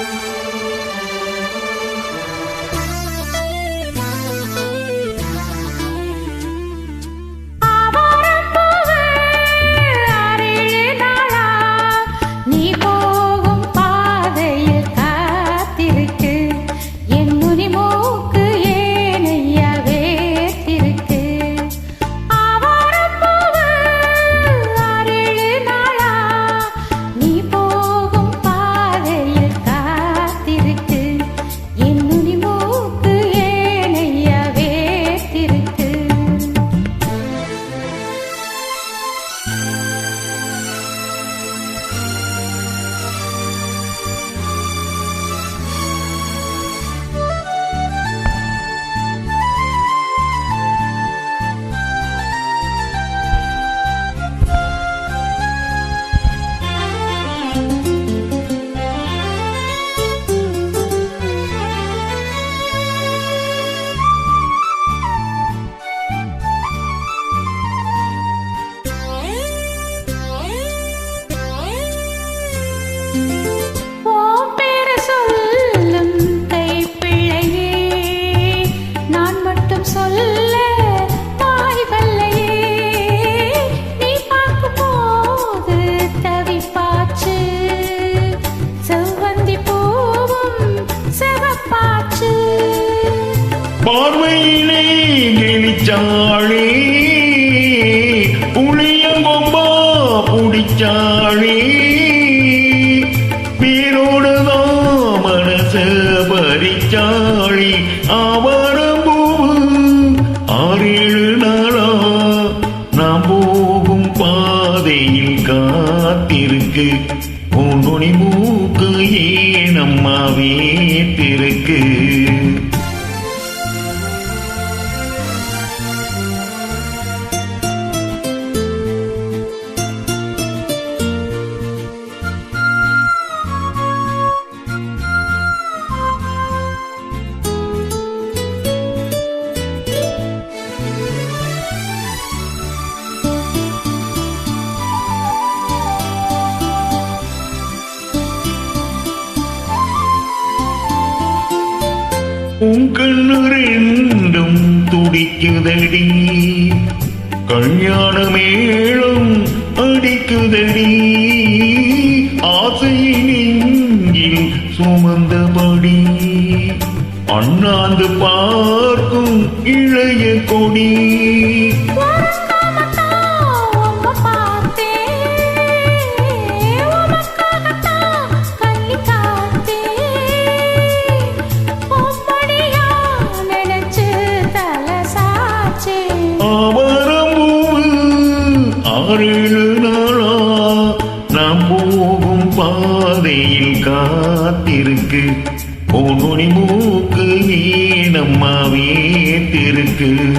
Música பார்வையிலே கிழிச்சாளே புளியங்கொம்பா புடிச்சாளே. பேரோடுதான் மனச பறிச்சாளி. அவரம்பூவு ஆறேழு நாளா நாம் போகும் பாதையில் காத்திருக்கு. உன்னுனி மூக்கு ஏனம்மா வேத்திருக்கு கண்ணுரெண்டும் துடிக்குதடி. கல்யாண மேளம் அடிக்குதடி. ஆசையின் நெஞ்சில் சுமந்தபடி. அண்ணாந்து பார்க்கும் இளைய கொடி. ஆறேழு நாம் போகும் பாதையில் காத்திருக்கு. பொன்னொழி மூக்கு நீ நம்மாவே திருக்கு.